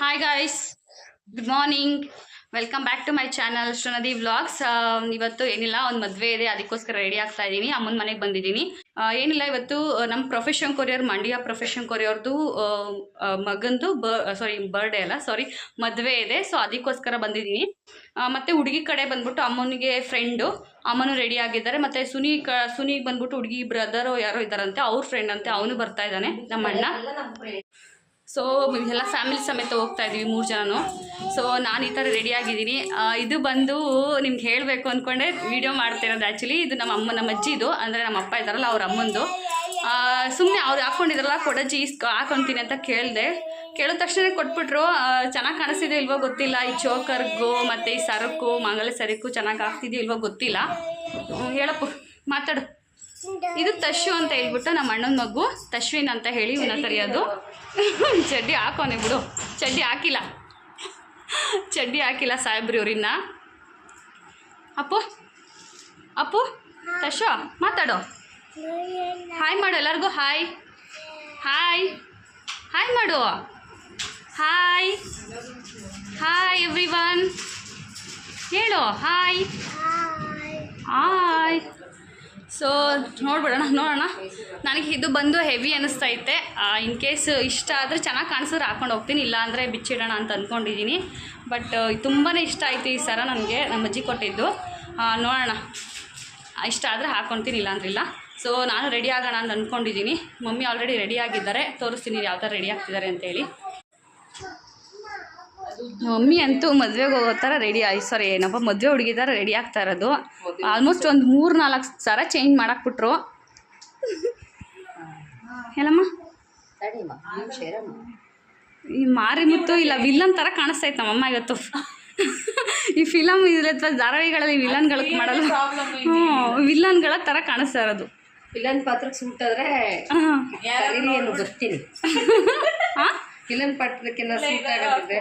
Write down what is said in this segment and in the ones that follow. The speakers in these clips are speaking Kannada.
Hi guys good morning welcome back to my channel Shrinadi vlogs ಇವತ್ತು ಏನಿಲ್ಲ, ಒಂದು ಮದುವೆ ಇದೆ, ಅದಕ್ಕೋಸ್ಕರ ರೆಡಿ ಆಗ್ತಾ ಇದ್ದೀನಿ ಅಮ್ಮನ ಮನೆಗೆ ಬಂದಿದ್ದೀನಿ ಏನಿಲ್ಲ, ಇವತ್ತು ನಮ್ಮ ಪ್ರೊಫೆಷನ್ ಕೊರಿಯರ್ ಮಂಡ್ಯ ಪ್ರೊಫೆಷನ್ ಕೊರಿಯರ್ದು ಮಗಂದು ಬ ಸಾರಿ ಬರ್ಡೇ ಅಲ್ಲ ಸಾರಿ ಮದುವೆ ಇದೆ. ಸೊ ಅದಕ್ಕೋಸ್ಕರ ಬಂದಿದ್ದೀನಿ ಮತ್ತೆ ಹುಡುಗಿ ಕಡೆ ಬಂದ್ಬಿಟ್ಟು ಅಮ್ಮನಿಗೆ ಫ್ರೆಂಡು ಅಮ್ಮನು ರೆಡಿ ಆಗಿದ್ದಾರೆ. ಮತ್ತೆ ಸುನಿ ಕ, ಸುನಿಗೆ ಬಂದ್ಬಿಟ್ಟು ಹುಡುಗಿ ಬ್ರದರು ಯಾರೋ ಇದ್ದಾರಂತೆ, ಅವ್ರ ಫ್ರೆಂಡ್ ಅಂತೆ, ಅವನು ಬರ್ತಾ ಇದ್ದಾನೆ ನಮ್ಮ ಅಣ್ಣ ಸೊ ಎಲ್ಲ ಫ್ಯಾಮಿಲಿ ಸಮೇತ ಹೋಗ್ತಾ ಇದ್ದೀವಿ ಮೂರು ಜನನು. ಸೊ ನಾನು ಈ ಥರ ರೆಡಿ ಆಗಿದ್ದೀನಿ. ಇದು ಬಂದು ನಿಮ್ಗೆ ಹೇಳಬೇಕು ಅಂದ್ಕೊಂಡೆ ವಿಡಿಯೋ ಮಾಡ್ತಿರೋದು ಆ್ಯಕ್ಚುಲಿ ಇದು ನಮ್ಮ ಅಮ್ಮ, ನಮ್ಮ ಅಜ್ಜಿದು ಅಂದರೆ ನಮ್ಮ ಅಪ್ಪ ಇದ್ದಾರಲ್ಲ ಅವ್ರ ಅಮ್ಮಂದು. ಸುಮ್ಮನೆ ಅವ್ರು ಹಾಕ್ಕೊಂಡಿದ್ರಲ್ಲ ಕೊಡಜ್ಜಿ ಜೀಸ್ ಹಾಕೊತೀನಿ ಅಂತ ಕೇಳಿದೆ. ಕೇಳಿದ ತಕ್ಷಣ ಕೊಟ್ಬಿಟ್ರು. ಚೆನ್ನಾಗಿ ಕಾಣಿಸ್ತಿದೆ ಇಲ್ವೋ ಗೊತ್ತಿಲ್ಲ. ಈ ಚೋಕರ್ಗು ಮತ್ತು ಈ ಸರಕು ಮಂಗಲ ಸರಕು ಚೆನ್ನಾಗಿ ಆಗ್ತಿದೆಯೋ ಇಲ್ವೋ ಗೊತ್ತಿಲ್ಲ. ಹೇಳಪ್ಪು, ಮಾತಾಡು. ಇದು ತಶು ಅಂತ ಹೇಳ್ಬಿಟ್ಟು ನಮ್ಮ ಅಣ್ಣನ ಮಗು ತಶ್ವಿನ್ ಅಂತ ಹೇಳಿ ಇವನ್ನ ಕರೆಯೋದು ಚಡ್ಡಿ ಹಾಕೋನೆ ಬಿಡು. ಚಡ್ಡಿ ಹಾಕಿಲ್ಲ. ಚಡ್ಡಿ ಹಾಕಿಲ್ಲ ಸಾಹೇಬ್ರಿ ಇವ್ರಿನ್ನ. ಅಪ್ಪು ಅಪ್ಪು ತಶು ಮಾತಾಡು. ಹಾಯ್ ಮಾಡು ಎಲ್ಲರಿಗೂ ಹಾಯ್ ಹಾಯ್ ಹಾಯ್ ಮಾಡು. ಹಾಯ್ ಹಾಯ್ ಎವ್ರಿ ಒನ್ ಹೇಳು ಹಾಯ್ ಹಾಯ್ ಸೊ ನೋಡ್ಬಿಡೋಣ, ನೋಡೋಣ. ನನಗೆ ಇದು ಬಂದು ಹೆವಿ ಅನ್ನಿಸ್ತೈತೆ ಇನ್ ಕೇಸ್ ಇಷ್ಟ ಆದರೆ ಚೆನ್ನಾಗಿ ಕಾಣಿಸಿದ್ರೆ ಹಾಕೊಂಡು ಹೋಗ್ತೀನಿ ಇಲ್ಲ ಅಂದರೆ ಬಿಚ್ಚಿಡೋಣ ಅಂತ ಅಂದ್ಕೊಂಡಿದ್ದೀನಿ ಬಟ್ ತುಂಬಾ ಇಷ್ಟ ಆಯಿತು ಈ ಸರ ನನಗೆ ನಮ್ಮ ಅಜ್ಜಿ ಕೊಟ್ಟಿದ್ದು. ನೋಡೋಣ. ಇಷ್ಟ ಆದರೆ ಹಾಕ್ಕೊತೀನಿ ಇಲ್ಲ. ಸೊ ನಾನು ರೆಡಿ ಆಗೋಣ ಅಂತ ಅಂದ್ಕೊಂಡಿದ್ದೀನಿ ಮಮ್ಮಿ ಆಲ್ರೆಡಿ ರೆಡಿ ಆಗಿದ್ದಾರೆ. ತೋರಿಸ್ತೀನಿ ಯಾವ ಥರ ರೆಡಿ ಆಗ್ತಿದ್ದಾರೆ ಅಂತೇಳಿ ಮಮ್ಮಿ ಅಂತೂ ಮದುವೆಗೆ ಹೋಗೋ ಥರ ರೆಡಿ ಆಯ್ ಸಾರಿ ಏನಪ್ಪ ಮದುವೆ ಹುಡುಗಿ ಥರ ರೆಡಿ ಆಗ್ತಾ ಇರೋದು. ಆಲ್ಮೋಸ್ಟ್ ಒಂದು ಮೂರು ನಾಲ್ಕು ಸರ ಚೇಂಜ್ ಮಾಡಾಕ್ಬಿಟ್ರು ಹೇಳಮ್ಮ? ಈ ಮಾರಿ ಮುತ್ತು ಇಲ್ಲ ವಿಲ್ಲನ್ ಥರ ಕಾಣಿಸ್ತೈತೆ ನಮ್ಮಮ್ಮ ಇವತ್ತು. ಈ ಫಿಲಮ್ ಇದ್ರೆ ಅಥವಾ ಧಾರಾವಾಹಿಗಳಲ್ಲಿ ವಿಲನ್ಗಳ ಮಾಡಲ್ಲ. ಹ್ಞೂ ವಿಲನ್ಗಳ ಥರ ಕಾಣಿಸ್ತಾ ಇರೋದು. ವಿಲನ್ ಪಾತ್ರಕ್ಕೆ ಸೂಟ್ ಆದ್ರೆ ಹಾಂ. ಕರೀರಿ ಏನು ಬರ್ತೀನಿ ಹಾಂ? ವಿಲನ್ ಪಾತ್ರಕ್ಕೆ ಸೂಟ್ ಆಗುತ್ತೆ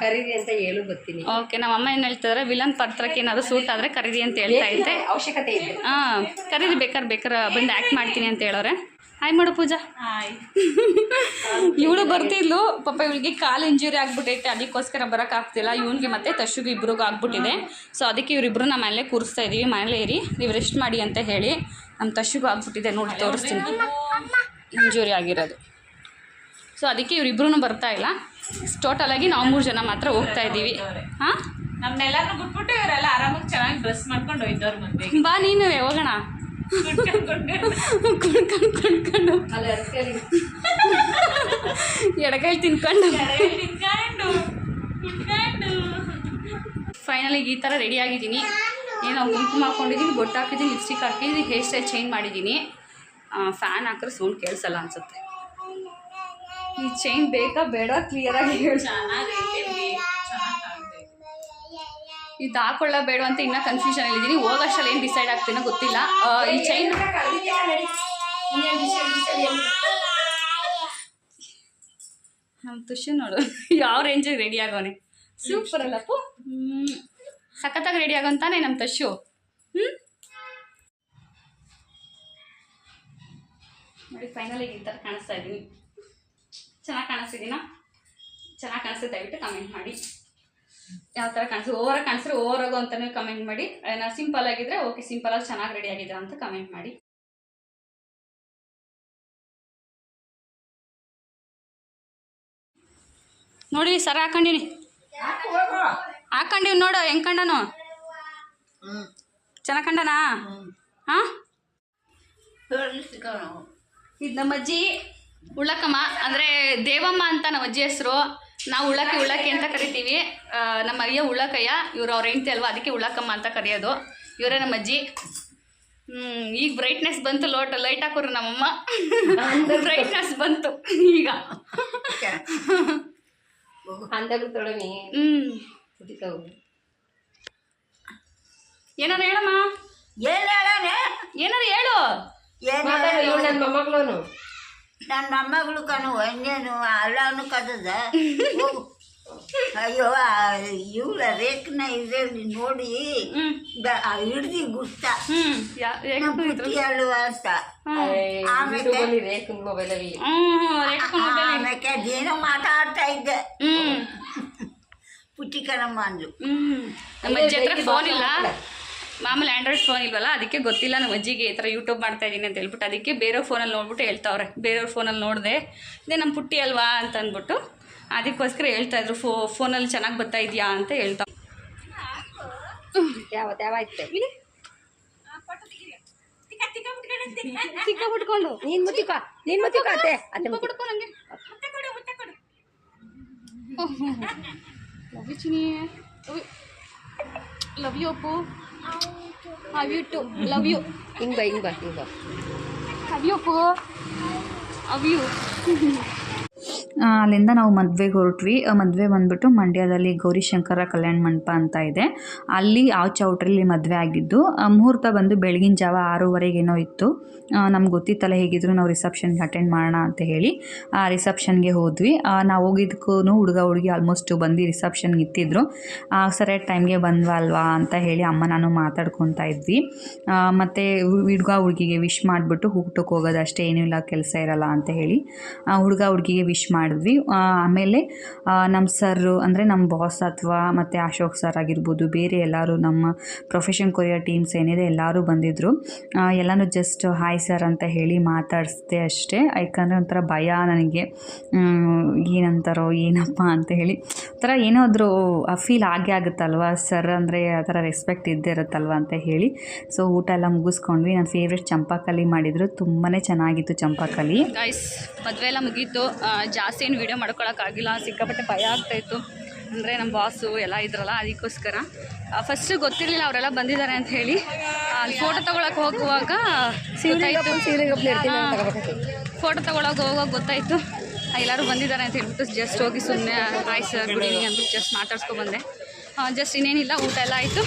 ಕರೀರಿ ಅಂತ ಹೇಳು ಬರ್ತೀನಿ ಓಕೆ ನಮ್ಮ ಅಮ್ಮ ಏನು ಹೇಳ್ತಿದ್ರೆ ವಿಲನ್ ಪಾತ್ರಕ್ಕೆ ಏನಾದ್ರು ಸೂಟ್ ಆದರೆ ಕರೀರಿ ಅಂತ ಹೇಳ್ತಾ ಇದ್ದೆ. ಅವಶ್ಯಕತೆ ಇದೆ ಹಾಂ ಕರೀರಿ ಬೇಕಾದ್ರೆ ಬೇಕಾರೆ ಬಂದು ಆ್ಯಕ್ಟ್ ಮಾಡ್ತೀನಿ ಅಂತ ಹೇಳೋರೆ ಹಾಯ್ ಮಾಡು ಪೂಜಾ. ಇವಳು ಬರ್ತಿದ್ಲು ಪಾಪ ಇವಳಿಗೆ ಕಾಲು ಇಂಜುರಿ ಆಗ್ಬಿಟ್ಟೈತೆ ಅದಕ್ಕೋಸ್ಕರ ಬರೋಕ್ಕಾಗ್ತಿಲ್ಲ ಇವನಿಗೆ ಮತ್ತೆ ತಶುಗೆ ಇಬ್ರಿಗೂ ಆಗ್ಬಿಟ್ಟಿದೆ. ಸೊ ಅದಕ್ಕೆ ಇವರಿಬ್ರು ನಮ್ಮ ಮನೇಲೆ ಕೂರಿಸ್ತಾ ಇದ್ದೀವಿ ಮನೇಲೇ ಇರಿ ನೀವು ರೆಸ್ಟ್ ಮಾಡಿ ಅಂತ ಹೇಳಿ. ನಮ್ಮ ತಶುಗೂ ಆಗ್ಬಿಟ್ಟಿದೆ ನೋಡಿ ತೋರಿಸ್ತೀನಿ. ಇಂಜುರಿ ಆಗಿರೋದು. ಸೊ ಅದಕ್ಕೆ ಇವರಿಬ್ರು ಬರ್ತಾ ಇಲ್ಲ. ಟೋಟಲಾಗಿ ನಾವು ಮೂರು ಜನ ಮಾತ್ರ ಹೋಗ್ತಾ ಇದ್ದೀವಿ. ಹಾಂ? ಬಿಟ್ಬಿಟ್ಟು ಇವರೆಲ್ಲ ಆರಾಮಾಗಿ ಚೆನ್ನಾಗಿ ಡ್ರೆಸ್ ಮಾಡ್ಕೊಂಡು ಹೋಯ್ತವ್ರ ಬಾ ನೀನು ಹೋಗೋಣ ಕುಣ್ಕೊಂಡ್ ಕುಣ್ಕೊಂಡ್. ಎಡಗೈ ತಿನ್ಕೊಂಡು. ಫೈನಲಿಗೆ ಫೈನಲಿ ಈ ಥರ ರೆಡಿ ಆಗಿದ್ದೀನಿ. ಏನೋ ಗುಂಪು ಹಾಕ್ಕೊಂಡಿದ್ದೀನಿ ಬೊಟ್ಟು ಹಾಕಿದ್ದೀನಿ ಲಿಪ್ಸ್ಟಿಕ್ ಹಾಕಿದ್ದೀನಿ ಹೇರ್ ಸ್ಟೈಲ್ ಚೇಂಜ್ ಮಾಡಿದ್ದೀನಿ ಫ್ಯಾನ್ ಹಾಕಿದ್ರೆ ಸೌಂಡ್ ಕೇಳಿಸಲ್ಲ ಅನ್ಸುತ್ತೆ. ಈ ಚೈನ್ ಬೇಕಾ? ಬೇಡ ಕ್ಲಿಯರ್ ಆಗಿ ಈ ಇದು ಹಾಕೊಳ್ಳ ಬೇಡ ಅಂತ ಇನ್ನೂ ಕನ್ಫ್ಯೂಷನ್ ಇದ್ದೀನಿ ಹೋಗೋಷ್ಟಲ್ಲಿ ಏನು ಡಿಸೈಡ್ ಆಗ್ತೀನೋ ಗೊತ್ತಿಲ್ಲ. ಈ ಚೈನ್ ನಮ್ಮ ತುಷು ನೋಡು. ಯಾವ ರೇಂಜಿಗೆ ರೆಡಿ ಆಗೋನೆ? ಸೂಪರ್ ಅಲ್ಲಪ್ಪು ಸಖತ್ತಾಗಿ ರೆಡಿ ಆಗೋಂತಾನೆ ನಮ್ಮ ತಶು. ಹ್ಞೂ ನೋಡಿ ಫೈನಲಿ ಈ ಥರ ಕಾಣಿಸ್ತಾ ಇದ್ದೀನಿ ಚೆನ್ನಾಗಿ ಕಾಣಿಸ್ತಿದ್ದೀನಾ ಚೆನ್ನಾಗಿ ಕಾಣಿಸ್ತು ದಯವಿಟ್ಟು ಕಮೆಂಟ್ ಮಾಡಿ. ಯಾವ ಥರ ಕಾಣಿಸ್ ಓವರಾಗಿ ಕಾಣಿಸಿದ್ರೆ ಓವರ್ ಆಗೋ ಅಂತಲೇ ಕಮೆಂಟ್ ಮಾಡಿ. ಏನೋ ಸಿಂಪಲ್ ಆಗಿದ್ರೆ ಓಕೆ ಸಿಂಪಲ್ ಆಗಿ ಚೆನ್ನಾಗಿ ರೆಡಿ ಆಗಿದೆ ಅಂತ ಕಮೆಂಟ್ ಮಾಡಿ. ನೋಡಿ ಸರ ಹಾಕೊಂಡಿನಿ. ಹಾಕೊಂಡಿವ್ ನೋಡು ಹೆಂಗ್ ಕಂಡನು ಚೆನ್ನಾಗಿ ಕಂಡನಾ? ಹಾ? ಇದು ನಮ್ಮ ಅಜ್ಜಿ ಉಳ್ಳಕ್ಕಮ್ಮ ಅಂದರೆ ದೇವಮ್ಮ ಅಂತ ನಮ್ಮ ಅಜ್ಜಿ ಹೆಸರು. ನಾವು ಉಳ್ಳಕ್ಕೆ ಉಳ್ಳಕ್ಕೆ ಅಂತ ಕರಿತೀವಿ. ನಮ್ಮ ಅಯ್ಯ ಉಳ್ಳಕಯ್ಯ ಇವ್ರು ಅವ್ರ ಹೆಂಡ್ತಿ ಅಲ್ವಾ ಅದಕ್ಕೆ ಉಳ್ಳಕ್ಕಮ್ಮ ಅಂತ ಕರೆಯೋದು. ಇವರೇ ನಮ್ಮ ಅಜ್ಜಿ. ಹ್ಮ್ ಈಗ ಬ್ರೈಟ್ನೆಸ್ ಬಂತು ಲೋಟ್ ಲೈಟ್ ಹಾಕೋರು ನಮ್ಮಮ್ಮ. ಬ್ರೈಟ್ನೆಸ್ ಬಂತು ಈಗ. ಏನಾರ ಹೇಳಮ್ಮ? ಏನಾರ ಹೇಳು? ನನ್ನ ಮೊಮ್ಮಗಳನು. ನನ್ನ ಮೊಮ್ಮಗಳು ಕಣು ಇನ್ನೇನು ಅಲ್ಲವನು ಕದದ ಹೋಗು. ಅಯ್ಯೋ ಇವಳ ರೇಖನ ಇದರಲ್ಲಿ ನೋಡಿ ಹಿಡ್ದಿ ಗುರ್ತ ಹೇಳುವ ಅಂತ. ಆಮೇಲೆ ಅದೇನೋ ಮಾತಾಡ್ತಾ ಇದ್ದೆ. ಹ್ಮ್. ಪುಟ್ಟಿ ಕಣಮ್ಮ ಅಂದ್ರು ಹ್ಮ್. ನಮ್ಮ ಅಜ್ಜಿ ಫೋನ್ ಇಲ್ಲ ಮಾಮೂಲಿ ಆ್ಯಂಡ್ರಾಯ್ಡ್ ಫೋನ್ ಇಲ್ವಲ್ಲ? ಅದಕ್ಕೆ ಗೊತ್ತಿಲ್ಲ ನಮ್ಮ ಅಜ್ಜಿಗೆ ಈ ಥರ ಯೂಟ್ಯೂಬ್ ಮಾಡ್ತಾ ಇದ್ದೀನಿ ಅಂತ ಹೇಳ್ಬಿಟ್ಟು. ಅದಕ್ಕೆ ಬೇರೆಯವ್ರ ಫೋನಲ್ಲಿ ನೋಡ್ಬಿಟ್ಟು ಹೇಳ್ತಾವ್ರೆ. ಬೇರೆಯವ್ರ ಫೋನಲ್ಲಿ ನೋಡಿದೆ. ಇದೇ ನಮ್ಮ ಪುಟ್ಟಿ ಅಲ್ವಾ ಅಂತ ಅಂದ್ಬಿಟ್ಟು ಅದಕ್ಕೋಸ್ಕರ ಹೇಳ್ತಾ ಇದ್ರು ಫೋ ಫೋನಲ್ಲಿ ಚೆನ್ನಾಗಿ ಬರ್ತಾ ಇದೆಯಾ ಅಂತ ಹೇಳ್ತಾ. ಯಾವ ಯಾವ ಆಯ್ತು ಚಿಕ್ಕ ಬಿಟ್ಕೊಂಡು ನೀನ್ ಮುತ್ತಿಕ ನೀನ್ ಮುತ್ತಿಕ ಅತ್ತೆ. ಅತ್ತೆ ಮುತ್ತಿಕ. ಬಿಟ್ಕೊಂಡು ಹಂಗೆ. Love you Chini love you Appu. How you too love you ಹಿಂಗ್ ಬಾ ಹಿಂಗ್ ಬಾ ಹಿಂಗ್ ಬಾ how you Appu how you ಅಲ್ಲಿಂದ ನಾವು ಮದುವೆಗೆ ಹೊರಟ್ವಿ. ಮದುವೆ ಬಂದ್ಬಿಟ್ಟು ಮಂಡ್ಯದಲ್ಲಿ ಗೌರಿಶಂಕರ ಕಲ್ಯಾಣ ಮಂಟಪ ಅಂತ ಇದೆ. ಅಲ್ಲಿ ಆ ಚೌಟ್ರಲ್ಲಿ ಮದುವೆ ಆಗಿದ್ದು ಮುಹೂರ್ತ ಬಂದು ಬೆಳಗಿನ ಜಾವ ಆರೂವರೆಗೇನೋ ಇತ್ತು. ನಮ್ಗೆ ಗೊತ್ತಿತ್ತಲ್ಲ ಹೇಗಿದ್ರು ನಾವು ರಿಸೆಪ್ಷನ್ಗೆ ಅಟೆಂಡ್ ಮಾಡೋಣ ಅಂತ ಹೇಳಿ. ಆ, ರಿಸೆಪ್ಷನ್ಗೆ ಹೋದ್ವಿ. ನಾವು ಹೋಗಿದ್ದಕ್ಕೂ ಹುಡುಗ ಹುಡುಗಿ ಆಲ್ಮೋಸ್ಟ್ ಬಂದು ರಿಸೆಪ್ಷನ್ಗೆ ಇತ್ತಿದ್ರು. ಸರಿಯಾದ ಟೈಮ್ಗೆ ಬಂದ್ವಾ ಅಲ್ವಾ ಅಂತ ಹೇಳಿ ಅಮ್ಮ ನಾನು ಮಾತಾಡ್ಕೊತಾ ಇದ್ವಿ. ಮತ್ತು ಹುಡುಗ ಹುಡುಗಿಗೆ ವಿಶ್ ಮಾಡಿಬಿಟ್ಟು ಊಟಕ್ಕೆ ಹೋಗೋದು ಅಷ್ಟೇ ಏನೂ ಇಲ್ಲ, ಕೆಲಸ ಇರಲ್ಲ ಅಂತ ಹೇಳಿ. ಹುಡುಗ ಹುಡುಗಿಗೆ ವಿಶ್ ಮಾಡಿದ್ವಿ. ಆಮೇಲೆ ನಮ್ಮ ಸರ್ ಅಂದರೆ ನಮ್ಮ ಬಾಸ್ ಅಥವಾ ಮತ್ತು ಅಶೋಕ್ ಸರ್ ಆಗಿರ್ಬೋದು, ಬೇರೆ ಎಲ್ಲರೂ ನಮ್ಮ ಪ್ರೊಫೆಷನ್ ಕೊರಿಯರ್ ಟೀಮ್ಸ್ ಏನಿದೆ ಎಲ್ಲರೂ ಬಂದಿದ್ದರು ಎಲ್ಲನೂ ಜಸ್ಟ್ ಹಾಯ್ ಸರ್ ಅಂತ ಹೇಳಿ ಮಾತಾಡಿಸ್ದೆ ಅಷ್ಟೇ. ಯಾಕಂದರೆ ಒಂಥರ ಭಯ ನನಗೆ. ಏನಂತಾರೋ, ಏನಪ್ಪ ಅಂತ ಹೇಳಿ. ಒಂಥರ ಏನಾದರೂ ಫೀಲ್ ಆಗೇ ಆಗುತ್ತಲ್ವ? ಸರ್ ಅಂದರೆ ಆ ಥರ ರೆಸ್ಪೆಕ್ಟ್ ಇದ್ದೇ ಇರುತ್ತಲ್ವ ಅಂತ ಹೇಳಿ. ಸೊ ಊಟ ಎಲ್ಲ ಮುಗಿಸ್ಕೊಂಡ್ವಿ. ನನ್ನ ಫೇವ್ರೆಟ್ ಚಂಪಾಕಲಿ ಮಾಡಿದರು. ತುಂಬಾ ಚೆನ್ನಾಗಿತ್ತು ಚಂಪಾಕಲಿ. ಗೈಸ್ ಮದುವೆ ಎಲ್ಲ ಮುಗೀತು. ಜಾಸ್ತಿ ಏನು ವೀಡಿಯೋ ಮಾಡ್ಕೊಳಕ್ಕಾಗಿಲ್ಲ ಸಿಕ್ಕಾಪಟ್ಟೆ ಭಯ ಆಗ್ತಾಯಿತ್ತು. ಅಂದರೆ ನಮ್ಮ ಬಾಸು ಎಲ್ಲ ಇದ್ರಲ್ಲ ಅದಕ್ಕೋಸ್ಕರ. ಫಸ್ಟ್ ಗೊತ್ತಿರಲಿಲ್ಲ ಅವರೆಲ್ಲ ಬಂದಿದ್ದಾರೆ ಅಂತ ಹೇಳಿ. ಅಲ್ಲಿ ಫೋಟೋ ತೊಗೊಳಕ್ಕೆ ಹೋಗುವಾಗ ಫೋಟೋ ತೊಗೊಳಕ್ಕೆ ಹೋಗುವಾಗ ಗೊತ್ತಾಯಿತು. ಎಲ್ಲರೂ ಬಂದಿದ್ದಾರೆ ಅಂತ ಹೇಳ್ಬಿಟ್ಟು ಜಸ್ಟ್ ಹೋಗಿ ಸುಮ್ಮನೆ ಹಾಯ್ ಸರ್ ಗುಡ್ ಈವ್ನಿಂಗ್ ಅಂದ್ಬಿಟ್ಟು ಜಸ್ಟ್ ಮಾತಾಡ್ಸ್ಕೊಬಂದೆ ಜಸ್ಟ್ ಇನ್ನೇನಿಲ್ಲ ಊಟ ಎಲ್ಲ ಆಯಿತು.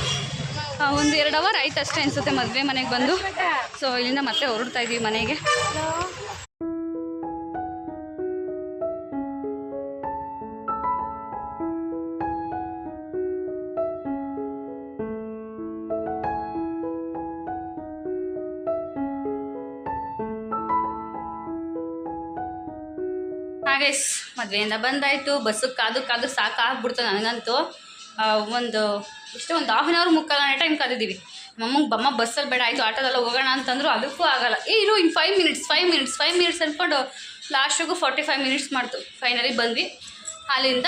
ಒಂದು ಎರಡು ಅವರ್ ಆಯ್ತು ಅಷ್ಟೇ ಅನಿಸುತ್ತೆ ಮದುವೆ ಮನೆಗೆ ಬಂದು. ಸೊ ಇಲ್ಲಿಂದ ಮತ್ತೆ ಹೊರಡ್ತಾ ಇದ್ದೀವಿ ಮನೆಗೆ. ಹಾಗೆ ಮದುವೆಯಿಂದ ಬಂದಾಯಿತು. ಬಸ್ಸಿಗೆ ಕಾದು ಕಾದು ಸಾಕಾಗ್ಬಿಡ್ತು ನನಗಂತೂ. ಒಂದು ಇಷ್ಟು ಒಂದು ಹಾಫ್ ಆನ್ ಅವರ್ ಮುಕ್ಕಾಲು ಗಂಟೆ ಟೈಮ್ ಕಾದಿದ್ದೀವಿ ಮಮ್ಮಂಗೆ ಬಮ್ಮ ಬಸ್ಸಲ್ಲಿ ಬೇಡ ಆಯಿತು ಆಟೋದಲ್ಲ ಹೋಗೋಣ ಅಂತಂದ್ರು ಅದಕ್ಕೂ ಆಗಲ್ಲ. ಏ ಇರು ಇನ್ನು five minutes five minutes five minutes ಅಂದ್ಕೊಂಡು ಲಾಸ್ಟಿಗೂ ಫಾರ್ಟಿ ಫೈವ್ ಮಿನಿಟ್ಸ್ ಮಾಡ್ತು. ಫೈನಲಿ ಬಂದ್ವಿ. ಅಲ್ಲಿಂದ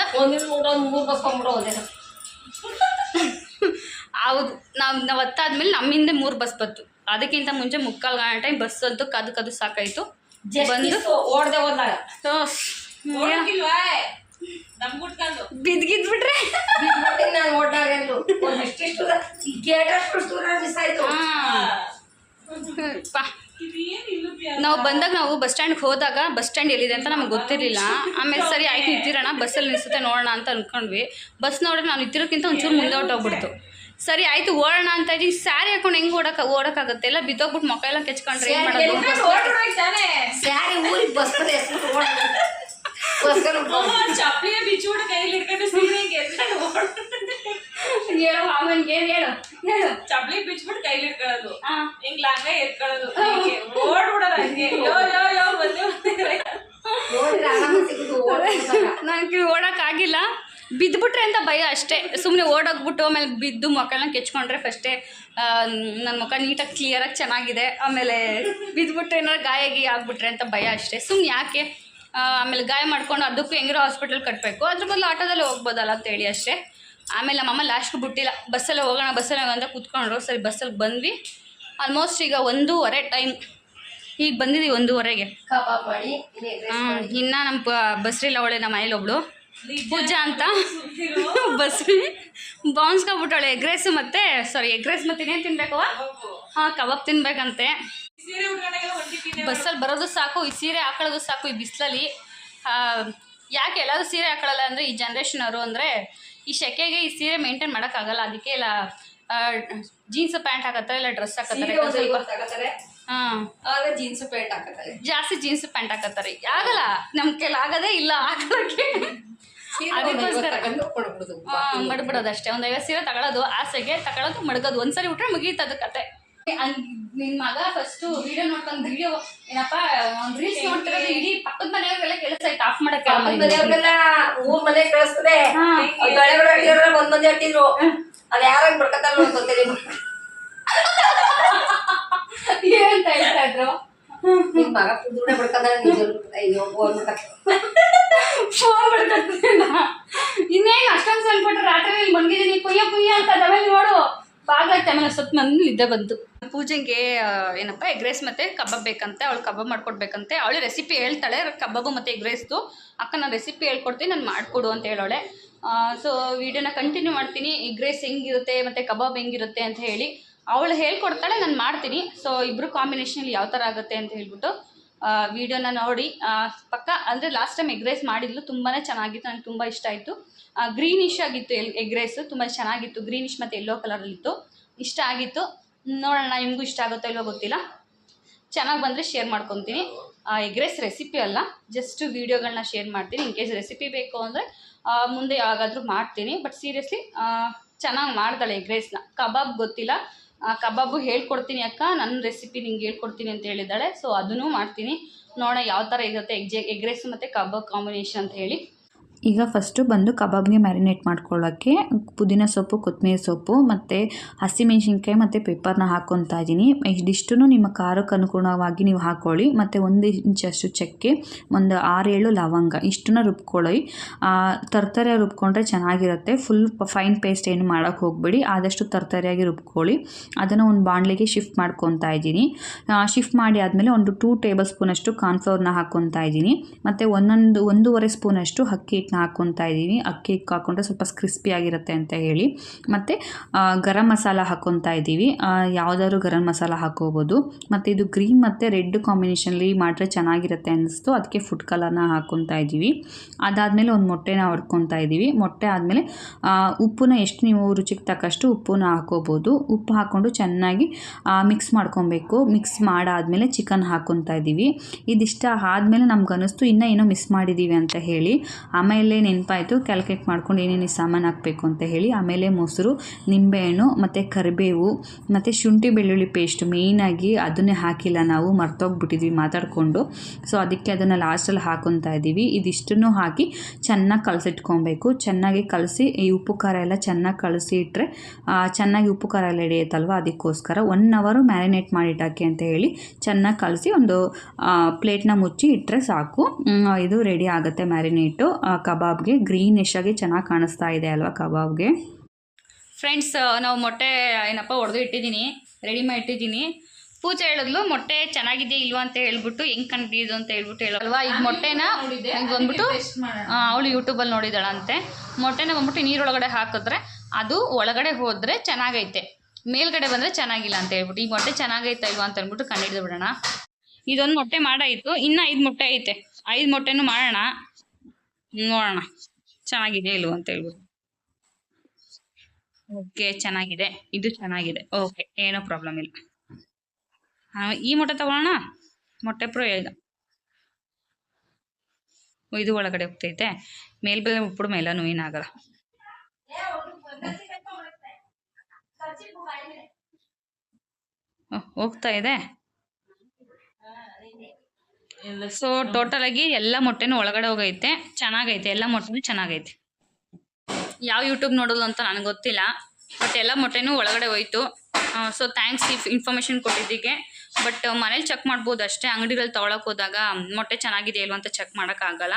ಮೂರು ಬಸ್ ಹೌದು. ನಾವು ನಾವು ಹತ್ತಾದ್ಮೇಲೆ ನಮ್ಮಿಂದ ಮೂರು ಬಸ್ ಬಂತು. ಅದಕ್ಕಿಂತ ಮುಂಚೆ ಮುಕ್ಕಾಲು ಗಂಟೆ ಟೈಮ್ ಬಸ್ ಅಂತೂ ಕದು ಕದು ಸಾಕಾಯಿತು. ಬಂದು ಓಡದೆ ಹೋದಾಗ ನಾನು ಒಂದಿಷ್ಟಿಷ್ಟು ದೂರ ಮಿಸ್ ಆಯ್ತು ನಾವು ಬಂದಾಗ ನಾವು ಬಸ್ ಸ್ಟ್ಯಾಂಡ್ಗೆ ಹೋದಾಗ ಬಸ್ ಸ್ಟ್ಯಾಂಡ್ ಎಲ್ಲಿದೆ ಅಂತ ನಮ್ಗೆ ಗೊತ್ತಿರಲಿಲ್ಲ. ಆಮೇಲೆ ಸರಿ ಆಯ್ತು ಇದ್ದಿರೋಣ ಬಸ್ಸಲ್ಲಿ ನಿಲ್ಸುತ್ತೆ ನೋಡೋಣ ಅಂತ ಅಂದ್ಕೊಂಡ್ವಿ ಬಸ್ ನೋಡಿದ್ರೆ ನಾನು ನಿಂತಿರೋಕ್ಕಿಂತ ಒಂಚೂರು ಮುಂದೆ ಹೊಟ್ಟೋಗ್ಬಿಡ್ತು ಸರಿ ಆಯ್ತು ಓಡೋಣ ಅಂತ ಇದ್ದೀವಿ ಸ್ಯಾರಿ ಹಾಕೊಂಡು ಹೆಂಗೆ ಓಡಕ ಓಡೋಕ್ಕಾಗತ್ತೆ? ಎಲ್ಲ ಬಿದ್ದೋಗ್ಬಿಟ್ಟು ಮೊಕ್ಕ ಎಲ್ಲ ಕೆಚ್ಕೊಂಡ್ರೆ ಏನು ಮಾಡೋದು? ಸ್ಯಾರಿ ಊರಿಗೆ ಬಸ್ ಚಪ್ಲಿಯ ಬಿಚ್ಚಿಬಿಟ್ಟು ಕೈಲಿ ಇಟ್ಕೊಂಡು ಸೀರೆಗೆ ಹೇಳು ಆಮೇಲೆ ಏನು ಹೇಳು ಹೇಳು ಚಪ್ಪಲಿ ಬಿಚ್ಬಿಟ್ಟು ಕೈಲಿ ಇಟ್ಕೊಳ್ಳೋದು. ಹಿಂಗ್ ಲಂಗ ಎತ್ಕೊಳ್ಳೋದು ಓಡ್ಬಿಡೋದು ಹಂಗೆ. ಯೋ ಯೋ ಯೋ ಬಂದು ನನಗೆ ಓಡೋಕ್ಕಾಗಿಲ್ಲ ಬಿದ್ದುಬಿಟ್ರೆ ಅಂತ ಭಯ ಅಷ್ಟೇ. ಸುಮ್ಮನೆ ಓಡೋಗ್ಬಿಟ್ಟು ಆಮೇಲೆ ಬಿದ್ದು ಮಕ್ಕಳನ್ನ ಕೆಚ್ಕೊಂಡ್ರೆ ಫಸ್ಟೇ ನನ್ನ ಮುಖ ನೀಟಾಗಿ ಕ್ಲಿಯರಾಗಿ ಚೆನ್ನಾಗಿದೆ. ಆಮೇಲೆ ಬಿದ್ದುಬಿಟ್ರೆ ಏನಾರು ಗಾಯ ಗೀಯ ಆಗ್ಬಿಟ್ರೆ ಅಂತ ಭಯ ಅಷ್ಟೇ. ಸುಮ್ಮನೆ ಯಾಕೆ? ಆಮೇಲೆ ಗಾಯ ಮಾಡ್ಕೊಂಡು ಅದಕ್ಕೂ ಹೆಂಗಿರೋ ಹಾಸ್ಪಿಟಲ್ ಕಟ್ಟಬೇಕು ಅದ್ರ ಬದಲು ಆಟೋದಲ್ಲೇ ಹೋಗ್ಬೋದಲ್ಲ ಅಂತೇಳಿ ಅಷ್ಟೇ. ಆಮೇಲೆ ನಮ್ಮಮ್ಮ ಲಾಸ್ಟ್ಗೆ ಬಿಟ್ಟಿಲ್ಲ. ಬಸ್ಸಲ್ಲೇ ಹೋಗೋಣ ಬಸ್ಸಲ್ಲಿ ಹೋಗೋಣ ಕೂತ್ಕೊಂಡ್ರು. ಸರಿ ಬಸ್ಸಲ್ಲಿ ಬಂದ್ವಿ. ಆಲ್ಮೋಸ್ಟ್ ಈಗ ಒಂದೂವರೆ ಟೈಮ್ ಈಗ ಬಂದಿದ್ದೀವಿ ಒಂದೂವರೆಗೆ. ಹಾಂ ಇನ್ನು ನಮ್ಮ ಬಸ್ರಿಲ್ಲ ಅವಳೆ, ನಮ್ಮ ಮನೇಲಿ ಒಬ್ಳು. ಪೂಜಾ ಅಂತ. ಬಸ್ರಿ. ಬಾನ್ಸ್ಕೊಬಿಟ್ಟವಳೆ ಎಗ್ ರೈಸ್ ಮತ್ತೆ ಸಾರಿ ಎಗ್ ರೈಸ್ ಮತ್ತೆ ಇನ್ನೇನು ತಿನ್ಬೇಕು ಹಾಂ, ಕಬಾಬ್ ತಿನ್ಬೇಕಂತೆ. ಬಸ್ಸಲ್ಲಿ ಬರೋದು ಸಾಕು ಈ ಸೀರೆ ಹಾಕೊಳ್ಳೋದು ಸಾಕು ಈ ಬಿಸಿಲಲ್ಲಿ. ಯಾಕೆ ಎಲ್ಲರೂ ಸೀರೆ ಹಾಕೊಳ್ಳಲ್ಲ ಅಂದರೆ ಈ ಜನ್ರೇಷನ್ ಅವರು ಅಂದರೆ ಈ ಸೆಕೆಗೆ ಈ ಸೀರೆ ಮೇಂಟೈನ್ ಮಾಡೋಕ್ಕಾಗಲ್ಲ. ಅದಕ್ಕೆ ಎಲ್ಲ ಜೀನ್ಸ್ ಪ್ಯಾಂಟ್ ಹಾಕತ್ತಾರೆ ಇಲ್ಲ ಡ್ರೆಸ್ ಹಾಕತ್ತಾರೆ. ಜೀನ್ಸ್ ಪ್ಯಾಂಟ್ ಹಾಕತ್ತಾರೆ. ಜಾಸ್ತಿ ಜೀನ್ಸ್ ಪ್ಯಾಂಟ್ ಹಾಕತ್ತಾರೆ. ಆಗಲ್ಲ. ನಮ್ಮ ಕೈಲಿ ಆಗದೇ ಇಲ್ಲ ಹಾಕೋಕೆ ಮಡ್ಬಿಡೋದು ಅಷ್ಟೇ ಒಂದು ಐವತ್ತು ಸೀರೆ ತಗೊಳ್ಳೋದು ಆಸೆಗೆ ತಗೊಳ್ಳೋದು ಮಡ್ಗೋದು. ಒಂದ್ಸರಿ ಉಟ್ರೆ ಮುಗೀತದ ಕತೆ. ನಿನ್ ಮಗ ಫಸ್ಟ್ ವಿಡಿಯೋ ನೋಡ್ಕೊಂಡ್ ವಿಡಿಯೋ ಏನಪ್ಪ ಒಂದ್ ರೀಲ್ಸ್ ನೋಡ್ತಿರೋದು ಇಡೀ ಪಕ್ಕದ ಮನೆಯವ್ರಿಗೆಲ್ಲ ಕೆಲಸ ಆಯ್ತು ಆಫ್ ಮಾಡಕ್ಕೆ ಮನೆಯವ್ರಿಗೆಲ್ಲ ಊರ್ ಮನೆ ಕಳಿಸ್ತದೆ ಒಂದ್ ಮಂದಿ ಅಟ್ಟಿದ್ರು ಅದ್ ಯಾರಂಗ್ ಬಿಡ್ಕತ್ತಾರ ಗೊತ್ತಿಲ್ಲ. ಏನಂತ ಹೇಳ್ತಾ ಇದ್ರು? ನಿಮ್ ಮಗ ದುಡ್ಡೆ ಬಿಡ್ಕಂದ್ರೆ ನಿಜರು ಅಯ್ಯೋ ಫೋನ್ ಮಾಡ್ಕೊತೀನಿ ಇನ್ನೇನು ಅಷ್ಟೊಂದು ಸಣ್ಣ ಪಟ್ಟ ರಾತ್ರಿ ಬಂದಿದ್ದೀನಿ. ಕುಯ್ಯ ಕುಯ್ಯ ಅಂತ ಅದಾವೆಲ್ಲ ನೋಡು ಬಾಗ್ಲಾಯ್ತು ಆಮೇಲೆ ಸ್ವಲ್ಪ ನನ್ನ ನಿದ್ದೆ ಬಂತು. ಪೂಜೆಗೆ ಏನಪ್ಪ ಎಗ್ ರೈಸ್ ಮತ್ತೆ ಕಬಾಬ್ ಬೇಕಂತೆ, ಅವಳು ಕಬಾಬ್ ಮಾಡ್ಕೊಡ್ಬೇಕಂತೆ. ಅವಳು ರೆಸಿಪಿ ಹೇಳ್ತಾಳೆ, ಕಬಾಬು ಮತ್ತು ಎಗ್ ರೈಸ್ದು ಅಕ್ಕ ನಾನು ರೆಸಿಪಿ ಹೇಳ್ಕೊಡ್ತೀನಿ, ನಾನು ಮಾಡಿಕೊಡು ಅಂತ ಹೇಳೋಳೆ. ಸೊ ವಿಡಿಯೋನ ಕಂಟಿನ್ಯೂ ಮಾಡ್ತೀನಿ. ಎಗ್ ರೈಸ್ ಹೆಂಗಿರುತ್ತೆ, ಮತ್ತು ಕಬಾಬ್ ಹೆಂಗಿರುತ್ತೆ ಅಂತ ಹೇಳಿ. ಅವಳು ಹೇಳ್ಕೊಡ್ತಾಳೆ, ನಾನು ಮಾಡ್ತೀನಿ. ಸೊ ಇಬ್ಬರು ಕಾಂಬಿನೇಷನ್ ಯಾವ ಥರ ಆಗುತ್ತೆ ಅಂತ ಹೇಳ್ಬಿಟ್ಟು ವಿಡಿಯೋನ ನೋಡಿ. ಪಕ್ಕ ಅಂದರೆ ಲಾಸ್ಟ್ ಟೈಮ್ ಎಗ್ ರೈಸ್ ಮಾಡಿದ್ಲು ತುಂಬಾ ಚೆನ್ನಾಗಿತ್ತು ನನಗೆ ತುಂಬ ಇಷ್ಟ ಆಯಿತು. ಗ್ರೀನಿಶ್ ಆಗಿತ್ತು ಎಲ್ ಎಗ್ ರೈಸ್ ತುಂಬ ಚೆನ್ನಾಗಿತ್ತು. ಗ್ರೀನಿಶ್ ಮತ್ತು ಯೆಲ್ಲೋ ಕಲರಲ್ಲಿತ್ತು ಇಷ್ಟ ಆಗಿತ್ತು. ನೋಡೋಣ, ನಿಮಗೂ ಇಷ್ಟ ಆಗುತ್ತೋ ಇಲ್ವೋ ಗೊತ್ತಿಲ್ಲ. ಚೆನ್ನಾಗಿ ಬಂದರೆ ಶೇರ್ ಮಾಡ್ಕೊತೀನಿ. ಎಗ್ ರೈಸ್ ರೆಸಿಪಿ ಅಲ್ಲ ಜಸ್ಟ್ ವೀಡಿಯೋಗಳನ್ನ ಶೇರ್ ಮಾಡ್ತೀನಿ. ಇನ್ ಕೇಸ್ ರೆಸಿಪಿ ಬೇಕು ಅಂದರೆ ಮುಂದೆ ಯಾವಾಗಾದರೂ ಮಾಡ್ತೀನಿ. ಬಟ್ ಸೀರಿಯಸ್ಲಿ ಚೆನ್ನಾಗಿ ಮಾಡ್ತಾಳೆ ಎಗ್ ರೈಸ್ನ ಕಬಾಬ್ ಗೊತ್ತಿಲ್ಲ. ಕಬಾಬು ಹೇಳ್ಕೊಡ್ತೀನಿ ಅಕ್ಕ. ನನ್ನ ರೆಸಿಪಿ ನಿಂಗೆ ಹೇಳ್ಕೊಡ್ತೀನಿ ಅಂತ ಹೇಳಿದ್ದಾಳೆ. ಸೊ ಅದನ್ನು ಮಾಡ್ತೀನಿ. ನೋಡೋಣ ಯಾವ ಥರ ಇರುತ್ತೆ. ಎಗ್ ಎಗ್ ರೈಸ್ ಮತ್ತು ಕಬಾಬ್ ಕಾಂಬಿನೇಷನ್ ಅಂತ ಹೇಳಿ. ಈಗ ಫಸ್ಟು ಬಂದು ಕಬಾಬ್ಗೆ ಮ್ಯಾರಿನೇಟ್ ಮಾಡ್ಕೊಳ್ಳೋಕ್ಕೆ ಪುದೀನ ಸೊಪ್ಪು ಕೊತ್ತಂಬರಿ ಸೊಪ್ಪು ಮತ್ತು ಹಸಿಮೆಣ್ಸಿನ್ಕಾಯಿ ಮತ್ತು ಪೆಪ್ಪರ್ನ ಹಾಕ್ಕೊತಾ ಇದ್ದೀನಿ. ಇದಿಷ್ಟು ನಿಮ್ಮ ಖಾರಕ್ಕೆ ಅನುಗುಣವಾಗಿ ನೀವು ಹಾಕ್ಕೊಳ್ಳಿ. ಮತ್ತು ಒಂದು ಇಂಚಷ್ಟು ಚಕ್ಕೆ ಒಂದು ಆರೇಳು ಲವಂಗ ಇಷ್ಟನ್ನ ರುಬ್ಕೊಳ್ಳಿ. ಆ, ತರ್ತರೆ ರುಬ್ಕೊಂಡ್ರೆ ಚೆನ್ನಾಗಿರುತ್ತೆ. ಫುಲ್ ಫೈನ್ ಪೇಸ್ಟ್ ಏನು ಮಾಡೋಕ್ಕೆ ಹೋಗಬೇಡಿ. ಆದಷ್ಟು ತರ್ತರಿಯಾಗಿ ರುಬ್ಕೊಳ್ಳಿ. ಅದನ್ನು ಒಂದು ಬಾಣಲೆಗೆ ಶಿಫ್ಟ್ ಮಾಡ್ಕೊತಾ ಇದ್ದೀನಿ. ಶಿಫ್ಟ್ ಮಾಡಿ ಆದಮೇಲೆ ಒಂದು ಟೂ ಟೇಬಲ್ ಸ್ಪೂನಷ್ಟು ಕಾರ್ನ್ಫ್ಲವರ್ನ ಹಾಕ್ಕೊತಾ ಇದ್ದೀನಿ. ಮತ್ತು ಒಂದೊಂದು ಒಂದೂವರೆ ಸ್ಪೂನಷ್ಟು ಅಕ್ಕಿ ಹಿಟ್ಟನ್ನ ಹಾಕ್ಕೊತಾ ಇದ್ದೀನಿ ಅಕ್ಕಿ ಹಾಕೊಂಡ್ರೆ ಸ್ವಲ್ಪ ಕ್ರಿಸ್ಪಿ ಆಗಿರುತ್ತೆ ಅಂತ ಹೇಳಿ. ಮತ್ತು ಗರಂ ಮಸಾಲ ಹಾಕ್ಕೊತಾ ಇದ್ದೀವಿ. ಯಾವುದಾದ್ರು ಗರಂ ಮಸಾಲ ಹಾಕೋಬೋದು. ಮತ್ತು ಇದು ಗ್ರೀನ್ ಮತ್ತು ರೆಡ್ ಕಾಂಬಿನೇಷನಲ್ಲಿ ಮಾಡಿದ್ರೆ ಚೆನ್ನಾಗಿರುತ್ತೆ ಅನ್ನಿಸ್ತು. ಅದಕ್ಕೆ ಫುಡ್ ಕಲರ್ನ ಹಾಕ್ಕೊತಾ ಇದ್ದೀವಿ. ಅದಾದಮೇಲೆ ಒಂದು ಮೊಟ್ಟೆನ ಹೊಡ್ಕೊತಾ ಇದ್ದೀವಿ. ಮೊಟ್ಟೆ ಆದಮೇಲೆ ಉಪ್ಪನ್ನ ಎಷ್ಟು ನೀವು ರುಚಿಗೆ ತಕ್ಕಷ್ಟು ಉಪ್ಪನ್ನ ಹಾಕೋಬೋದು. ಉಪ್ಪು ಹಾಕ್ಕೊಂಡು ಚೆನ್ನಾಗಿ ಮಿಕ್ಸ್ ಮಾಡ್ಕೊಬೇಕು ಮಿಕ್ಸ್ ಮಾಡಾದಮೇಲೆ ಚಿಕನ್ ಹಾಕ್ಕೊತಾ ಇದ್ದೀವಿ. ಇದಿಷ್ಟ ಆದಮೇಲೆ ನಮ್ಗೆ ಅನ್ನಿಸ್ತು ಇನ್ನೂ ಏನೋ ಮಿಸ್ ಮಾಡಿದ್ದೀವಿ ಅಂತ ಹೇಳಿ. ಆಮೇಲೆ ನೆನಪಾಯಿತು ಕ್ಯಾಲ್ಕುಲೇಟ್ ಮಾಡ್ಕೊಂಡು ಏನೇನು ಸಾಮಾನು ಹಾಕಬೇಕು ಅಂತ ಹೇಳಿ, ಆಮೇಲೆ ಮೊಸರು, ನಿಂಬೆಹಣ್ಣು, ಮತ್ತು ಕರಿಬೇವು, ಮತ್ತು ಶುಂಠಿ ಬೆಳ್ಳುಳ್ಳಿ ಪೇಸ್ಟ್ ಮೇಯ್ನಾಗಿ ಅದನ್ನೇ ಹಾಕಿಲ್ಲ ನಾವು, ಮರ್ತೋಗ್ಬಿಟ್ಟಿದ್ವಿ ಮಾತಾಡಿಕೊಂಡು. ಸೊ ಅದಕ್ಕೆ ಅದನ್ನು ಲಾಸ್ಟಲ್ಲಿ ಹಾಕೊತಾ ಇದ್ದೀವಿ. ಇದಿಷ್ಟನ್ನು ಹಾಕಿ ಚೆನ್ನಾಗಿ ಕಲಸಿಟ್ಕೊಬೇಕು. ಚೆನ್ನಾಗಿ ಕಲಸಿ, ಈ ಉಪ್ಪು ಖಾರ ಎಲ್ಲ ಚೆನ್ನಾಗಿ ಕಲಸಿ ಇಟ್ಟರೆ ಚೆನ್ನಾಗಿ ಉಪ್ಪು ಖಾರ ಎಲ್ಲ ಹಿಡಿಯುತ್ತಲ್ವ? ಅದಕ್ಕೋಸ್ಕರ ಒನ್ ಅವರು ಮ್ಯಾರಿನೇಟ್ ಮಾಡಿಟ್ಟಾಕೆ ಅಂತ ಹೇಳಿ ಚೆನ್ನಾಗಿ ಕಲಸಿ ಒಂದು ಪ್ಲೇಟ್ನ ಮುಚ್ಚಿ ಇಟ್ಟರೆ ಸಾಕು. ಇದು ರೆಡಿ ಆಗುತ್ತೆ ಮ್ಯಾರಿನೇಟು ಕಬಾಬ್ಗೆ ಗ್ರೀನಿಶ್ ಆಗಿ ಚೆನ್ನಾಗಿ ಕಾಣಿಸ್ತಾ ಇದೆ ಅಲ್ವಾ ಕಬಾಬ್ಗೆ? ಫ್ರೆಂಡ್ಸ್ ನಾವು ಮೊಟ್ಟೆ ಏನಪ್ಪ ಹೊಡೆದು ಇಟ್ಟಿದ್ದೀನಿ ರೆಡಿ ಮಾಡಿ ಇಟ್ಟಿದ್ದೀನಿ. ಪೂಜೆ ಹೇಳಿದ್ಲು ಮೊಟ್ಟೆ ಚೆನ್ನಾಗಿದೆ ಇಲ್ವಾ ಅಂತ ಹೇಳ್ಬಿಟ್ಟು ಹೆಂಗ್ ಕಂಡಿದ್ದು ಅಂತ ಹೇಳ್ಬಿಟ್ಟು ಹೇಳಲ್ವಾ ಈಗ ಮೊಟ್ಟೆನ ಹಂಗೆ ಬಂದ್ಬಿಟ್ಟು ಅವಳು ಯೂಟ್ಯೂಬಲ್ಲಿ ನೋಡಿದಾಳಂತೆ. ಮೊಟ್ಟೆನ ಬಂದ್ಬಿಟ್ಟು ನೀರೊಳಗಡೆ ಹಾಕಿದ್ರೆ ಅದು ಒಳಗಡೆ ಹೋದ್ರೆ ಚೆನ್ನಾಗೈತೆ. ಮೇಲ್ಗಡೆ ಬಂದ್ರೆ ಚೆನ್ನಾಗಿಲ್ಲ ಅಂತ ಹೇಳ್ಬಿಟ್ಟು ಈ ಮೊಟ್ಟೆ ಚೆನ್ನಾಗೈತಾ ಇಲ್ವಾ? ಅಂತ ಅಂದ್ಬಿಟ್ಟು ಕಂಡಿಡ್ದು ಬಿಡೋಣ. ಇದೊಂದು ಮೊಟ್ಟೆ ಮಾಡಾಯಿತು ಇನ್ನು ಐದು ಮೊಟ್ಟೆ ಐತೆ. ಐದು ಮೊಟ್ಟೆನೂ ಮಾಡೋಣ. ನೋಡೋಣ. ಚೆನ್ನಾಗಿದೆ ಇಲ್ವ ಅಂತ ಹೇಳ್ಬಿಟ್ಟು. ಓಕೆ, ಚೆನ್ನಾಗಿದೆ. ಇದು ಚೆನ್ನಾಗಿದೆ. ಓಕೆ, ಏನೋ ಪ್ರಾಬ್ಲಮ್ ಇಲ್ಲ. ಈ ಮೊಟ್ಟೆ ತಗೊಳ್ಳೋಣ? ಮೊಟ್ಟೆ ಪ್ರೋ ಹೇಳ್ದ. ಇದು ಒಳಗಡೆ ಹೋಗ್ತೈತೆ. ಮೇಲ್ಬೆಲೆ ಉಪ್ಪಿಡ ಮೇಲೂ ಏನಾಗಲ್ಲ ಹೋಗ್ತಾ ಇದೆ? ಸೊ ಟೋಟಲ್ ಆಗಿ ಎಲ್ಲ ಮೊಟ್ಟೆನೂ ಒಳಗಡೆ ಹೋಗೈತೆ. ಚೆನ್ನಾಗೈತೆ. ಎಲ್ಲ ಮೊಟ್ಟೆನೂ ಚೆನ್ನಾಗೈತೆ. ಯಾವ ಯೂಟ್ಯೂಬ್ ನೋಡೋದು ಅಂತ ನನಗೆ ಗೊತ್ತಿಲ್ಲ. ಬಟ್ ಎಲ್ಲ ಮೊಟ್ಟೆನೂ ಒಳಗಡೆ ಹೋಯ್ತು. ಸೊ ಥ್ಯಾಂಕ್ಸ್ ಇಫ್ ಇನ್ಫಾರ್ಮೇಷನ್ ಕೊಟ್ಟಿದ್ದಕ್ಕೆ. ಬಟ್ ಮನೇಲಿ ಚೆಕ್ ಮಾಡ್ಬೋದು ಅಷ್ಟೇ. ಅಂಗಡಿಗಳಲ್ಲಿ ತೊಗೊಳಕ್ಕೆ ಹೋದಾಗ ಮೊಟ್ಟೆ ಚೆನ್ನಾಗಿದೆ ಇಲ್ವ ಅಂತ ಚೆಕ್ ಮಾಡೋಕ್ಕಾಗಲ್ಲ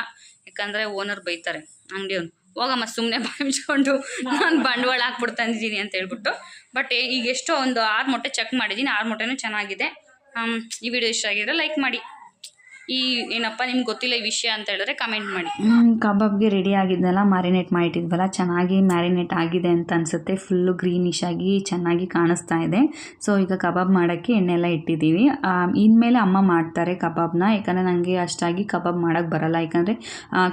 ಯಾಕಂದರೆ ಓನರ್ ಬೈತಾರೆ ಅಂಗಡಿಯವ್ನು ಹೋಗಮ್ಮ ಸುಮ್ಮನೆ ಬಾಯಿಸ್ಕೊಂಡು ನಾನು ಬಂಡವಾಳ ಹಾಕ್ಬಿಡ್ತಂದಿದ್ದೀನಿ ಅಂತ ಹೇಳ್ಬಿಟ್ಟು. ಬಟ್ ಈಗ ಎಷ್ಟೋ ಒಂದು ಆರು ಮೊಟ್ಟೆ ಚೆಕ್ ಮಾಡಿದ್ದೀನಿ. ಆರು ಮೊಟ್ಟೆನೂ ಚೆನ್ನಾಗಿದೆ. ಈ ವಿಡಿಯೋ ಇಷ್ಟ ಆಗಿದ್ರೆ ಲೈಕ್ ಮಾಡಿ. ಈ ಏನಪ್ಪ ನಿಮ್ಗೆ ಗೊತ್ತಿಲ್ಲ ಈ ವಿಷಯ ಅಂತ ಹೇಳಿದ್ರೆ ಕಮೆಂಟ್ ಮಾಡಿ. ಕಬಾಬ್ಗೆ ರೆಡಿ ಆಗಿದ್ನಲ್ಲ ಮ್ಯಾರಿನೇಟ್ ಮಾಡಿಟ್ಟಿದ್ವಲ್ಲ ಚೆನ್ನಾಗಿ ಮ್ಯಾರಿನೇಟ್ ಆಗಿದೆ ಅಂತ ಅನಿಸುತ್ತೆ. ಫುಲ್ಲು ಗ್ರೀನಿಶ್ ಆಗಿ ಚೆನ್ನಾಗಿ ಕಾಣಿಸ್ತಾ ಇದೆ. ಸೊ ಈಗ ಕಬಾಬ್ ಮಾಡೋಕ್ಕೆ ಎಣ್ಣೆಲ್ಲ ಇಟ್ಟಿದ್ದೀವಿ. ಆ, ಇನ್ಮೇಲೆ ಅಮ್ಮ ಮಾಡ್ತಾರೆ ಕಬಾಬ್ನ. ಯಾಕಂದರೆ ನನಗೆ ಅಷ್ಟಾಗಿ ಕಬಾಬ್ ಮಾಡೋಕ್ಕೆ ಬರಲ್ಲ. ಯಾಕಂದರೆ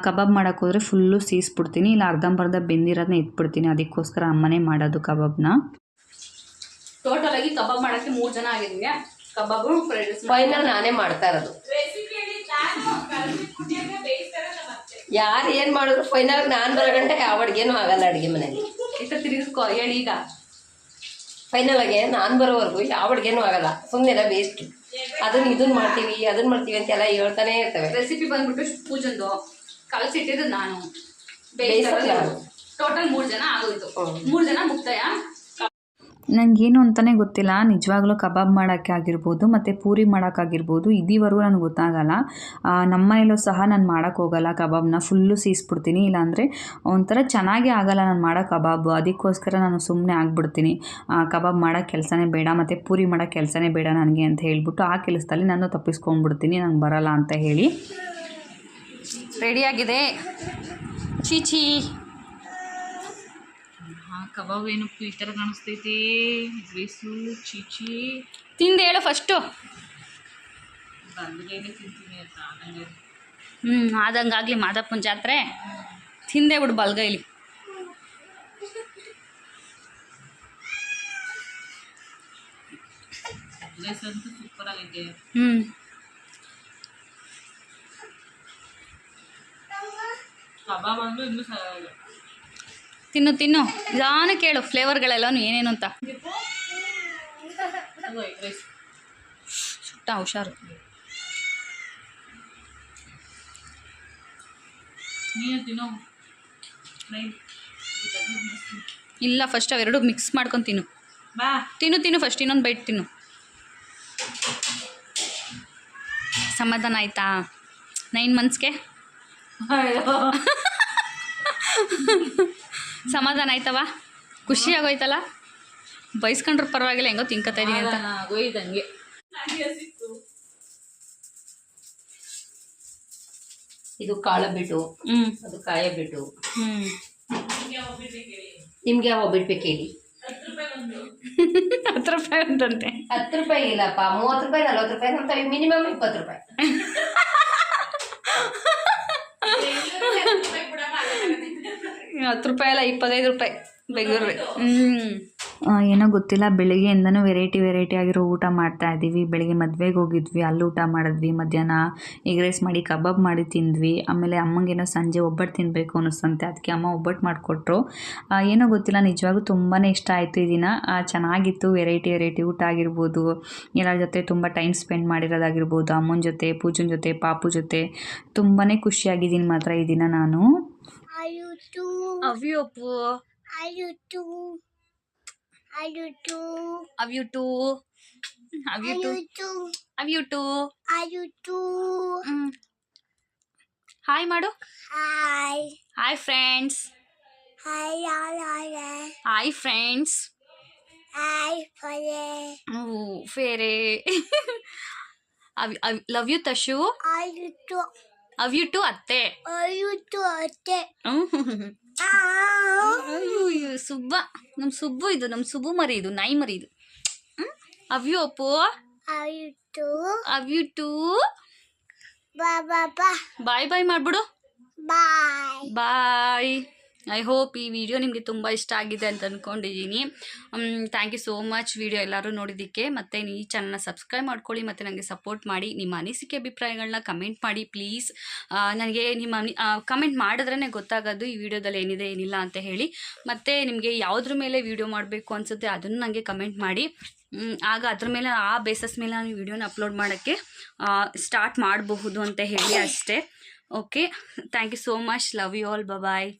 ಕಬಾಬ್ ಮಾಡೋಕ್ಕೆ ಹೋದರೆ ಫುಲ್ಲು ಸೀಸ್ಬಿಡ್ತೀನಿ. ಇಲ್ಲ ಅರ್ಧಂಬರ್ಧ ಬೆಂದಿರೋದನ್ನ ಇಟ್ಬಿಡ್ತೀನಿ ಅದಕ್ಕೋಸ್ಕರ ಅಮ್ಮನೇ ಮಾಡೋದು ಕಬಾಬ್ನ. ಟೋಟಲ್ ಆಗಿ ಕಬಾಬ್ ಮಾಡೋಕ್ಕೆ ಮೂರು ಜನ ಆಗಿದ್ದೀನಿ ಕಬಾಬು ಫ್ರೈಡ್ ರೈಸ್ ಫೈನಲ್ ನಾನೇ ಮಾಡ್ತಾ ಇರೋದು. ಯಾರು ಏನ್ ಮಾಡಿದ್ರು ಫೈನಲ್ ನಾನ್ ಬರೋ ಗಂಟೆ ಯಾವ ಅಡ್ಗೆನೂ ಆಗಲ್ಲ ಅಡ್ಗೆ ಮನೆಯಲ್ಲಿ ಇಷ್ಟ ತಿರುಗಿಸ್ಕೊ ಹೇಳಿ ಈಗ. ಫೈನಲ್ ಆಗಿ ನಾನು ಬರೋವರೆಗೂ ಯಾವ ಅಡ್ಗೆನೂ ಆಗಲ್ಲ. ಸುಮ್ಮನೆ ವೇಸ್ಟ್ ಅದನ್ನ ಇದನ್ನ ಮಾಡ್ತೀವಿ ಅದನ್ನ ಮಾಡ್ತೀವಿ ಅಂತ ಎಲ್ಲ ಹೇಳ್ತಾನೆ ಇರ್ತವೆ. ರೆಸಿಪಿ ಬಂದ್ಬಿಟ್ಟು ಪೂಜಂದು. ಕಲಸಿಟ್ಟಿದ್ದು ನಾನು. ಟೋಟಲ್ ಮೂರ್ ಜನ ಆಗೋಯ್ತು. ಮೂರ್ ಜನ ಮುಕ್ತಾಯ. ನನಗೇನು ಅಂತಲೇ ಗೊತ್ತಿಲ್ಲ. ನಿಜವಾಗ್ಲೂ ಕಬಾಬ್ ಮಾಡೋಕ್ಕೆ ಆಗಿರ್ಬೋದು, ಮತ್ತು ಪೂರಿ ಮಾಡೋಕ್ಕಾಗಿರ್ಬೋದು ಇದೀವರೆಗೂ ನನಗೆ ಗೊತ್ತಾಗಲ್ಲ. ನಮ್ಮ ಮನೇಲೂ ಸಹ ನಾನು ಮಾಡೋಕ್ಕೆ ಹೋಗಲ್ಲ ಕಬಾಬ್ನ. ಫುಲ್ಲು ಸೀಸ್ಬಿಡ್ತೀನಿ. ಇಲ್ಲಾಂದರೆ ಒಂಥರ ಚೆನ್ನಾಗೇ ಆಗಲ್ಲ ನಾನು ಮಾಡೋ ಕಬಾಬು. ಅದಕ್ಕೋಸ್ಕರ ನಾನು ಸುಮ್ಮನೆ ಆಗಿಬಿಡ್ತೀನಿ. ಕಬಾಬ್ ಮಾಡೋ ಕೆಲಸನೇ ಬೇಡ, ಮತ್ತು ಪೂರಿ ಮಾಡೋ ಕೆಲಸನೇ ಬೇಡ ನನಗೆ ಅಂತ ಹೇಳಿಬಿಟ್ಟು ಆ ಕೆಲಸದಲ್ಲಿ ನಾನು ತಪ್ಪಿಸ್ಕೊಂಡ್ಬಿಡ್ತೀನಿ. ನಂಗೆ ಬರಲ್ಲ ಅಂತ ಹೇಳಿ. ರೆಡಿಯಾಗಿದೆ ಚೀಚಿ ಕಬಾಬ್ ಏನು ಈ ಥರ ಕಾಣಿಸ್ತೈತಿ? ಬೇಸು ಚೀಚಿ. ತಿಂದು ಹೇಳು ಫಸ್ಟು. ತಿಂತೀನಿ ಅಂತ ಹ್ಞೂ ಆದಂಗಾಗಲಿ ಮಾದಪ್ಪನ ಜಾತ್ರೆ. ತಿಂದೇ ಬಿಡು ಬಲ್ಗೈಲಿ. ರೈಸ್ ಅಂತೂ ಸೂಪರ್ ಆಗೈತೆ ಹ್ಞೂ ಕಬಾಬ್ ಅಂದ್ರೆ ಇನ್ನೂ ತಿನ್ನು ತಿನ್ನು. ನಿಧಾನ ಕೇಳು ಫ್ಲೇವರ್ಗಳೆಲ್ಲನೂ ಏನೇನು ಅಂತ. ಸುಟ್ಟ ಹುಷಾರು. ಇಲ್ಲ ಫಸ್ಟ್ ಅವೆರಡು ಮಿಕ್ಸ್ ಮಾಡ್ಕೊಂಡು ತಿನ್ನು. ತಿನ್ನು ತಿನ್ನು ಫಸ್ಟ್ ಇನ್ನೊಂದು ಬೈಟ್ ತಿನ್ನು. ಸಮಾಧಾನ ಆಯ್ತಾ? ನೈನ್ ಮಂತ್ಸ್ಗೆ ಸಮಾಧಾನ ಆಯ್ತವ? ಖುಷಿ ಆಗೋಯ್ತಲ್ಲ ಬೈಸ್ಕೊಂಡ್ರು ಪರವಾಗಿಲ್ಲ ಹೆಂಗೋ ತಿನ್ಕೋತಾ ಇದೀನಿ ಅಂತ ಆಗೋಯ್ತಂಗೆ. ಇದು ಕಾಳ ಬಿಟ್ಟು ಹ್ಮ್. ಅದು ಕಾಯ ಬಿಟ್ಟು ಹ್ಮ್. ನಿಮ್ಗೆ ಯಾವ ಬಿಡ್ಬೇಕು ಹೇಳಿ ಹತ್ತು ರೂಪಾಯಿ ಉಂಟಂತೆ. ಹತ್ತು ರೂಪಾಯಿ ಇಲ್ಲಪ್ಪ ಮೂವತ್ತು ರೂಪಾಯಿ ನಲ್ವತ್ತು ರೂಪಾಯಿ ಅಂತ ಮಿನಿಮಮ್ ಇಪ್ಪತ್ತು ರೂಪಾಯಿ. ಹತ್ತು ರೂಪಾಯಿ ಅಲ್ಲ ಇಪ್ಪತ್ತೈದು ರೂಪಾಯಿ ಬೆಂಗಳೂರಿಗೆ ಹ್ಞೂ ಏನೋ ಗೊತ್ತಿಲ್ಲ ಬೆಳಿಗ್ಗೆಯಿಂದನೂ ವೆರೈಟಿ ವೆರೈಟಿ ಆಗಿರೋ ಊಟ ಮಾಡ್ತಾ ಇದ್ದೀವಿ. ಬೆಳಿಗ್ಗೆ ಮದುವೆಗೆ ಹೋಗಿದ್ವಿ ಅಲ್ಲಿ ಊಟ ಮಾಡಿದ್ವಿ ಮಧ್ಯಾಹ್ನ ಎಗ್ ರೈಸ್ ಮಾಡಿ ಕಬಾಬ್ ಮಾಡಿ ತಿಂದ್ವಿ. ಆಮೇಲೆ ಅಮ್ಮಂಗೇನೋ ಸಂಜೆ ಒಬ್ಬಟ್ಟು ತಿನ್ನಬೇಕು ಅನ್ನಿಸ್ತಂತೆ ಅದಕ್ಕೆ ಅಮ್ಮ ಒಬ್ಬಟ್ಟು ಮಾಡಿಕೊಟ್ರು. ಏನೋ ಗೊತ್ತಿಲ್ಲ ನಿಜವಾಗೂ ತುಂಬಾ ಇಷ್ಟ ಆಯಿತು ಈ ದಿನ. ಆ, ಚೆನ್ನಾಗಿತ್ತು ವೆರೈಟಿ ವೆರೈಟಿ ಊಟ ಆಗಿರ್ಬೋದು. ಎಲ್ಲರ ಜೊತೆ ತುಂಬ ಟೈಮ್ ಸ್ಪೆಂಡ್ ಮಾಡಿರೋದಾಗಿರ್ಬೋದು ಅಮ್ಮನ ಜೊತೆ ಪೂಜನ ಜೊತೆ ಪಾಪು ಜೊತೆ. ತುಂಬಾ ಖುಷಿಯಾಗಿದ್ದೀನಿ ಮಾತ್ರ ಈ ದಿನ ನಾನು. ಅವ್ಯು ಅಪ್ಪು ಅವ್ ಯು ಟು ಅವ್ ಯು ಟು ಅವ್ ಯು ಟು ಹಾಯ್ ಮಾಡು hi friends hi friends ಫೇರೆ love you ತಶು Love you too ಅತ್ತೆ. ಸುಬ್ಬ. ನಮ್ಮ ಸುಬ್ಬು ಇದು ನಮ್ಮ ಸುಬ್ಬು ಮರಿ ಇದು ನಾಯಿ ಮರಿ ಇದು. ಅವ್ ಯು ಅಪ್ಪು. ಅವ್ ಯು ಟು ಬಾಯ್ ಬಾಯ್ ಮಾಡ್ಬಿಡು. ಬಾಯ್ ಐ ಹೋಪ್ ಈ ವಿಡಿಯೋ ನಿಮಗೆ ತುಂಬ ಇಷ್ಟ ಆಗಿದೆ ಅಂತ ಅಂದ್ಕೊಂಡಿದ್ದೀನಿ thank you so much video ಎಲ್ಲರೂ ನೋಡಿದ್ದಕ್ಕೆ. ಮತ್ತು ಈ ಚಾನಲ್ನ ಸಬ್ಸ್ಕ್ರೈಬ್ ಮಾಡ್ಕೊಳ್ಳಿ, ಮತ್ತು ನನಗೆ ಸಪೋರ್ಟ್ ಮಾಡಿ. ನಿಮ್ಮ ಅನಿಸಿಕೆ ಅಭಿಪ್ರಾಯಗಳನ್ನ ಕಮೆಂಟ್ ಮಾಡಿ ಪ್ಲೀಸ್ ನನಗೆ ನಿಮ್ಮ ಕಮೆಂಟ್ ಮಾಡಿದ್ರೇ ಗೊತ್ತಾಗೋದು ಈ ವಿಡಿಯೋದಲ್ಲಿ ಏನಿದೆ, ಏನಿಲ್ಲ ಅಂತ ಹೇಳಿ. ಮತ್ತು ನಿಮಗೆ ಯಾವುದ್ರ ಮೇಲೆ ವಿಡಿಯೋ ಮಾಡಬೇಕು ಅನಿಸುತ್ತೆ ಅದನ್ನು ನನಗೆ ಕಮೆಂಟ್ ಮಾಡಿ. ಆಗ ಅದ್ರ ಮೇಲೆ, ಆ ಬೇಸಸ್ ಮೇಲೆ ನಾನು ವಿಡಿಯೋನ ಅಪ್ಲೋಡ್ ಮಾಡೋಕ್ಕೆ ಸ್ಟಾರ್ಟ್ ಮಾಡಬಹುದು ಅಂತ ಹೇಳಿ ಅಷ್ಟೇ. Okay thank you so much love you all bye